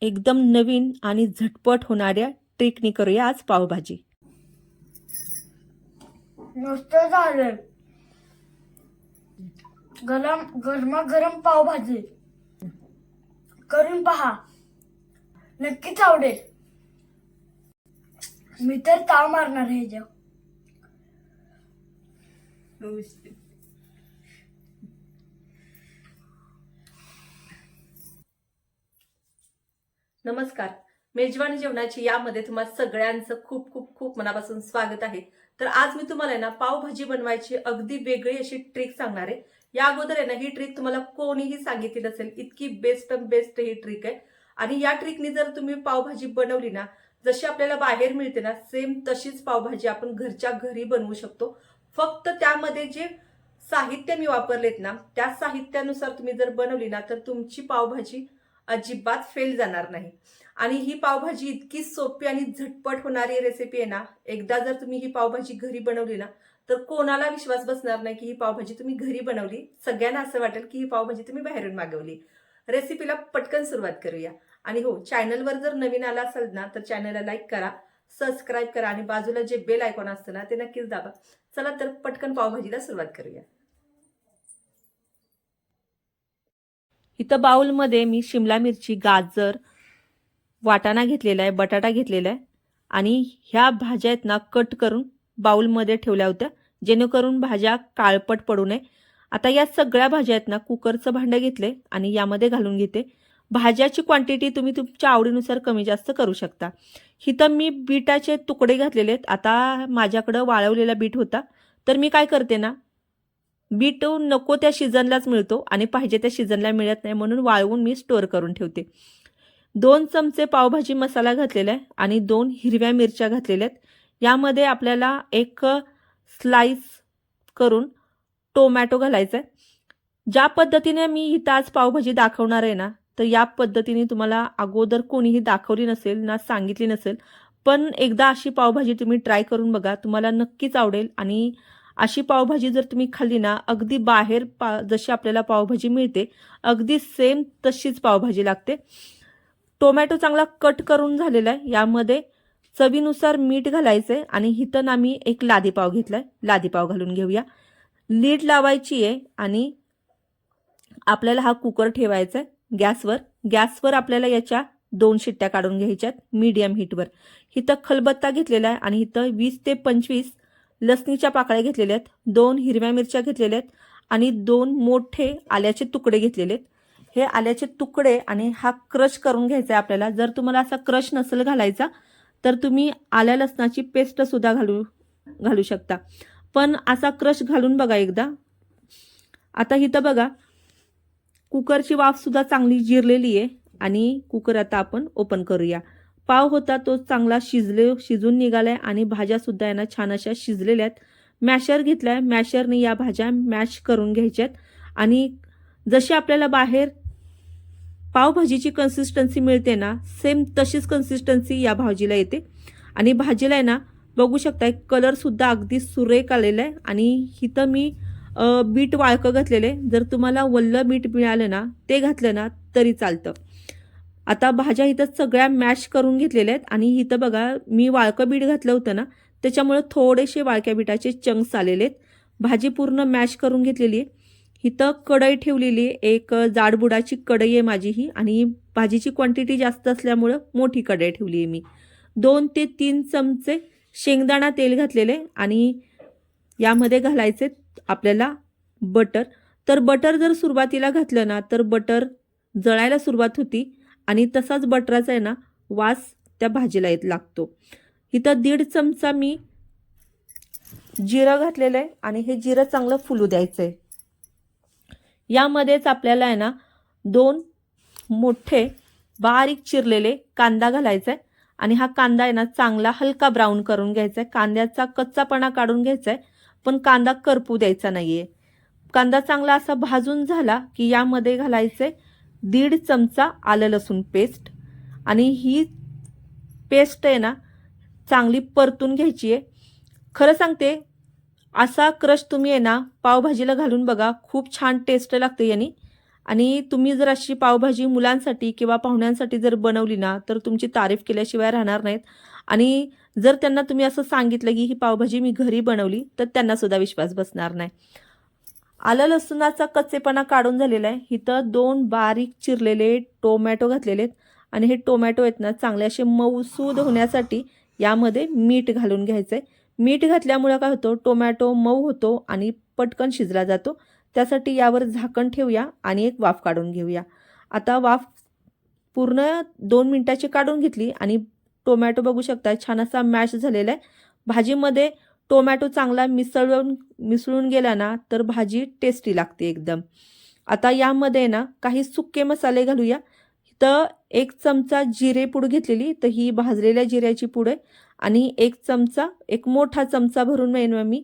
एकदम नवीन आणि झटपट होणाऱ्या ट्रिकनी करूया आज पावभाजी. नुसतं झालं. गरम गरमागरम पावभाजी. करून पहा. नक्कीच आवडेल. मी तर ताव मारणार आहे जेव नमस्कार. मेजवानी जेवणाची यामध्ये तुम्हाला सगळ्यांचं खूप खूप खूप मनापासून स्वागत आहे. तर आज मी तुम्हाला आहे ना पावभाजी बनवायची अगदी वेगळी अशी ट्रिक सांगणार आहे. या अगोदर आहे ना ही ट्रिक तुम्हाला कोणीही सांगितली नसेल इतकी बेस्ट बेस्ट ही ट्रिक आहे. आणि या ट्रिकनी जर तुम्ही पावभाजी बनवली ना जशी आपल्याला बाहेर मिळते ना सेम तशीच पावभाजी आपण घरच्या घरी बनवू शकतो. फक्त त्यामध्ये जे साहित्य मी वापरलेत ना त्या साहित्यानुसार तुम्ही जर बनवली ना तर तुमची पावभाजी अजिबात फेल जाणार नाही. आणि ही पावभाजी इतकी सोपी आणि झटपट होणारी रेसिपी आहे ना एकदा जर तुम्ही ही पावभाजी घरी बनवली ना तर कोणाला विश्वास बसणार नाही की ही पावभाजी तुम्ही घरी बनवली. सगळ्यांना असं वाटेल की ही पावभाजी तुम्ही बाहेरून मागवली. रेसिपीला पटकन सुरुवात करूया. आणि हो चॅनलवर जर नवीन आला असाल ना तर चॅनलला लाईक करा सबस्क्राईब करा आणि बाजूला जे बेल आयकॉन असतं ना ते नक्कीच दाबा. चला तर पटकन पावभाजीला सुरुवात करूया. इथं बाउलमध्ये मी शिमला मिरची गाजर वाटाणा घेतलेला आहे बटाटा घेतलेला आहे आणि ह्या भाज्या आहेत ना कट करून बाउलमध्ये ठेवल्या होत्या जेणेकरून भाज्या काळपट पडू नये. आता या सगळ्या भाज्या आहेत ना कुकरचं भांडं घेतले आणि यामध्ये घालून घेते. भाज्याची क्वांटिटी तुम्ही तुमच्या आवडीनुसार कमी जास्त करू शकता. इथं मी बीटाचे तुकडे घातलेले आहेत. आता माझ्याकडं वाळवलेला बीट होता. तर मी काय करते ना बीट नको त्या सीझनलाच मिळतो आणि पाहिजे त्या सीझनला मिळत नाही म्हणून वाळवून मी स्टोअर करून ठेवते. दोन चमचे पावभाजी मसाला घातलेला आहे आणि दोन हिरव्या मिरच्या घातलेल्या आहेत. यामध्ये आपल्याला एक स्लाइस करून टोमॅटो घालायचा आहे. ज्या पद्धतीने मी इथं आज पावभाजी दाखवणार आहे ना तर या पद्धतीने तुम्हाला अगोदर कोणीही दाखवली नसेल ना सांगितली नसेल पण एकदा अशी पावभाजी तुम्ही ट्राय करून बघा तुम्हाला नक्कीच आवडेल आणि अशी पावभाजी जर तुम्ही खाल्ली ना अगदी बाहेर पा जशी आपल्याला पावभाजी मिळते अगदी सेम तशीच पावभाजी लागते. टोमॅटो चांगला कट करून झालेला आहे. यामध्ये चवीनुसार मीठ घालायचं आहे आणि हिथं ना एक लादी पाव घेतला आहे लादी पाव घालून घेऊया. लीड लावायची आहे आणि आपल्याला हा कुकर ठेवायचा आहे गॅसवर. गॅसवर आपल्याला याच्या दोन शिट्ट्या काढून घ्यायच्यात मीडियम हीटवर इथं खलबत्ता घेतलेला आहे आणि इथं वीस ते पंचवीस लसणीच्या पाकळ्या घेतलेल्या आहेत दोन हिरव्या मिरच्या घेतलेल्या आहेत आणि दोन मोठे आल्याचे तुकडे घेतलेले आहेत. हे आल्याचे तुकडे आणि हा क्रश करून घ्यायचा आहे आपल्याला. जर तुम्हाला असा क्रश नसेल घालायचा तर तुम्ही आल्या लसणाची पेस्टसुद्धा घालू घालू शकता. पण असा क्रश घालून बघा एकदा. आता इथं बघा कुकरची वाफसुद्धा चांगली जिरलेली आहे आणि कुकर आता आपण ओपन करूया. पाव होता तो चांगला शिजले शिजून निघालाय आणि भाज्यासुद्धा यांना छान अशा शिजलेल्या आहेत मॅशर घेतलाय. मॅशरने या भाज्या मॅश करून घ्यायच्यात. आणि जशी आपल्याला बाहेर पावभाजीची कन्सिस्टन्सी मिळते ना सेम तशीच कन्सिस्टन्सी या भाजीला येते. आणि भाजीला आहे ना बघू शकताय कलरसुद्धा अगदी सुरेख आलेला आहे. आणि इथं मी बीट वाळकं घातलेलं आहे. जर तुम्हाला वल्लं बीट मिळालं ना ते घातलं ना तरी चालतं. आता भाज्या इथं सगळ्या मॅश करून घेतलेल्या आहेत आणि इथं बघा मी वाळकं बीट घातलं होतं ना त्याच्यामुळं थोडेसे वाळक्या बिटाचे चंक्स आलेले आहेत. भाजी पूर्ण मॅश करून घेतलेली आहे. इथं कढई ठेवलेली आहे. एक जाडबुडाची कढई आहे माझी ही आणि भाजीची क्वांटिटी जास्त असल्यामुळं मोठी कढई ठेवली आहे मी. दोन ते तीन चमचे शेंगदाणा तेल घातलेले आणि यामध्ये घालायचे आपल्याला बटर तर बटर जर सुरुवातीला घातलं ना तर बटर जळायला सुरुवात होती. आणि तसाच बटराचा आहे ना वास त्या भाजीला येत लागतो. इथं दीड चमचा मी जिरं घातलेलं आहे आणि हे जिरं चांगलं फुलू द्यायचं आहे यामध्येच आपल्याला आहे ना दोन मोठे बारीक चिरलेले कांदा घालायचा आहे आणि हा कांदा आहे ना चांगला हलका ब्राऊन करून घ्यायचा आहे कांद्याचा कच्चापणा काढून घ्यायचा आहे पण कांदा करपू द्यायचा नाही आहे कांदा चांगला असा भाजून झाला की यामध्ये घालायचं आहे दीड चमचा आलं लसूण पेस्ट आणि ही पेस्ट आहे ना चांगली परतून घ्यायची आहे. खरं सांगते असा क्रश तुम्ही आहे ना पावभाजीला घालून बघा खूप छान टेस्ट लागते यांनी. आणि तुम्ही जर अशी पावभाजी मुलांसाठी किंवा पाहुण्यांसाठी जर बनवली ना तर तुमची तारीफ केल्याशिवाय राहणार नाहीत. आणि जर त्यांना तुम्ही असं सांगितलं की ही पावभाजी मी घरी बनवली तर त्यांनासुद्धा विश्वास बसणार नाही. आलं लसुणाचा कच्चेपणा काढून झालेला आहे. इथं दोन बारीक चिरलेले टोमॅटो घातलेले आहेत. आणि हे टोमॅटो आहेत ना चांगले असे मऊसूद होण्यासाठी यामध्ये मीठ घालून घ्यायचं आहे मीठ घातल्यामुळं काय होतं टोमॅटो मऊ होतो आणि पटकन शिजला जातो. त्यासाठी यावर झाकण ठेवूया आणि एक वाफ काढून घेऊया. आता वाफ पूर्ण दोन मिनटाची काढून घेतली आणि टोमॅटो बघू शकता छान असा मॅश झालेला आहे. भाजीमध्ये टोमॅटो चांगला मिसळून मिसळून गेला ना तर भाजी टेस्टी लागते एकदम. आता यामध्ये ना काही सुके मसाले घालूया. तर एक चमचा जिरे पूड घेतलेली तर ही भाजलेल्या जिऱ्याची पूड आहे. आणि एक चमचा एक मोठा चमचा भरून मेन मी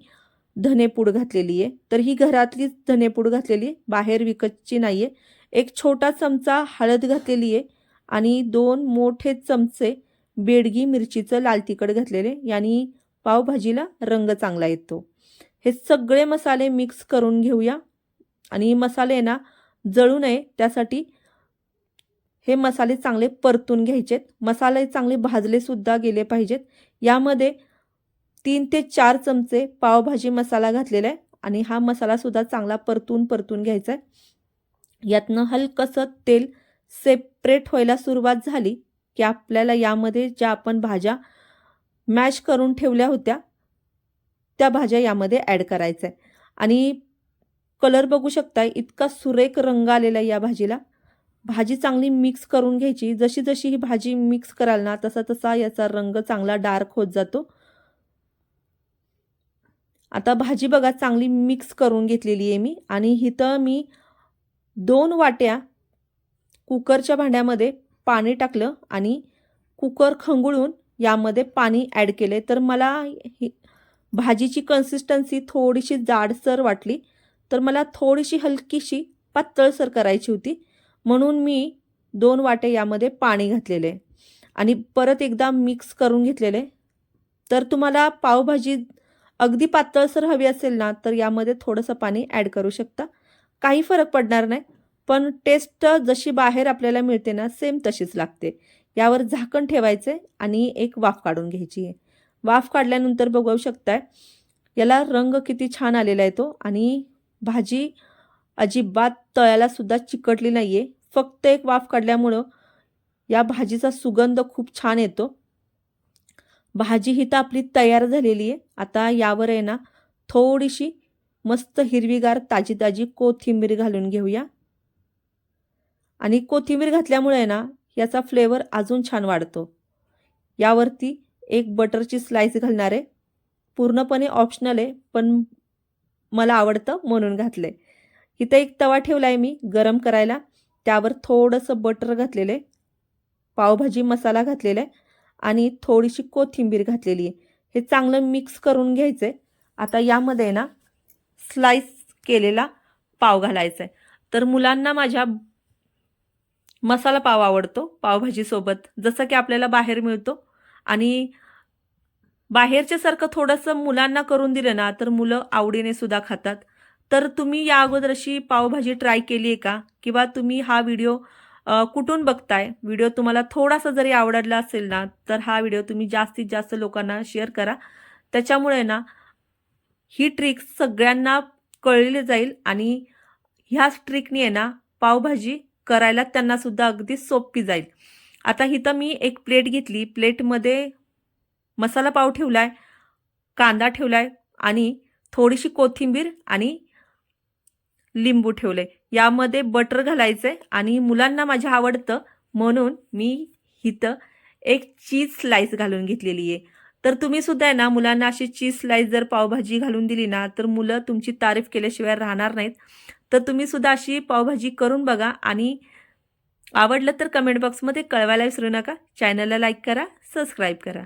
धनेपूड घातलेली आहे. तर ही घरातलीच धनेपूड घातलेली आहे बाहेर विकतची नाही आहे एक छोटा चमचा हळद घातलेली आहे आणि दोन मोठे चमचे बेडगी मिरचीचं लाल तिखट घातलेले यांनी पावभाजीला रंग चांगला येतो. हे सगळे मसाले मिक्स करून घेऊया. आणि मसाले ना जळू नये त्यासाठी हे मसाले चांगले परतून घ्यायचेत. मसाले चांगले भाजले सुद्धा गेले पाहिजेत. यामध्ये तीन ते चार चमचे पावभाजी मसाला घातलेला आहे. आणि हा मसालासुद्धा चांगला परतून परतून घ्यायचा आहे. यातनं हलकंसं तेल सेपरेट व्हायला सुरुवात झाली की आपल्याला यामध्ये ज्या आपण भाज्या मॅश करून ठेवल्या होत्या. त्या भाज्या यामध्ये ॲड करायच्या. आहे आणि कलर बघू शकताय इतका सुरेख रंग आलेला आहे या भाजीला. भाजी चांगली मिक्स करून घ्यायची. जशी जशी ही भाजी मिक्स कराल ना तसा तसा याचा रंग चांगला डार्क होत जातो. आता भाजी बघा चांगली मिक्स करून घेतलेली आहे मी. आणि इथं मी दोन वाट्या कुकरच्या भांड्यामध्ये पाणी टाकलं आणि कुकर खंगुळून यामध्ये पाणी ॲड केले तर मला ही भाजीची कन्सिस्टन्सी थोडीशी जाडसर वाटली. तर मला थोडीशी हलकीशी पातळसर करायची होती. म्हणून मी दोन वाटे यामध्ये पाणी घातलेले. आणि परत एकदा मिक्स करून घेतलेले. तर तुम्हाला पावभाजी अगदी पातळसर हवी असेल ना तर यामध्ये थोडंसं पाणी ॲड करू शकता. काही फरक पडणार नाही. पण टेस्ट जशी बाहेर आपल्याला मिळते ना सेम तशीच लागते. यावर झाकण ठेवायचं आहे आणि एक वाफ काढून घ्यायची आहे. वाफ काढल्यानंतर बघू शकताय याला रंग किती छान आलेला आहे तो आणि भाजी अजिबात तळ्याला सुद्धा चिकटली नाही आहे फक्त एक वाफ काढल्यामुळं या भाजीचा सुगंध खूप छान येतो. भाजी ही तर आपली तयार झालेली आहे. आता यावर आहे ना थोडीशी मस्त हिरवीगार ताजी ताजी कोथिंबीर घालून घेऊया. आणि कोथिंबीर घातल्यामुळे ना याचा फ्लेवर अजून छान वाढतो. यावरती एक बटरची स्लाईस घालणार आहे. पूर्णपणे ऑप्शनल आहे पण मला आवडतं म्हणून घातलं आहे इथं एक तवा ठेवला आहे मी गरम करायला. त्यावर थोडंसं बटर घातलेलं आहे. पावभाजी मसाला घातलेला आहे. आणि थोडीशी कोथिंबीर घातलेली आहे. हे चांगलं मिक्स करून घ्यायचं आहे आता यामध्ये ना स्लाईस केलेला पाव घालायचा आहे तर मुलांना माझ्या मसाला पाव आवडतो पावभाजीसोबत जसं की आपल्याला बाहेर मिळतो. आणि बाहेरच्यासारखं थोडंसं मुलांना करून दिलं ना तर मुलं आवडीने सुद्धा खातात. तर तुम्ही या अगोदर अशी पावभाजी ट्राय केली आहे का? किंवा तुम्ही हा व्हिडिओ कुठून बघताय? व्हिडिओ तुम्हाला थोडासा जरी आवडला असेल ना तर हा व्हिडिओ तुम्ही जास्तीत जास्त लोकांना शेअर करा. त्याच्यामुळे ना ही ट्रिक सगळ्यांना कळली जाईल. आणि ह्याच ट्रिकने आहे ना पावभाजी करायला त्यांना सुद्धा अगदी सोपी जाईल. आता इथं मी एक प्लेट घेतली. प्लेटमध्ये मसाला पाव ठेवलाय कांदा ठेवलाय आणि थोडीशी कोथिंबीर आणि लिंबू ठेवले. यामध्ये बटर घालायचं आहे आणि मुलांना माझ्या आवडतं म्हणून मी इथं एक चीज स्लाइस घालून घेतलेली आहे. तर तुम्ही सुद्धा आहे ना मुलांना अशी चीज स्लाईस जर पावभाजी घालून दिली ना तर मुलं तुमची तारीफ केल्याशिवाय राहणार नाहीत. तर तुम्ही सुद्धा अशी पावभाजी करून बघा आणि आवडलं तर कमेंट बॉक्समध्ये कळवायला विसरू नका. चॅनलला लाईक करा सबस्क्राईब करा.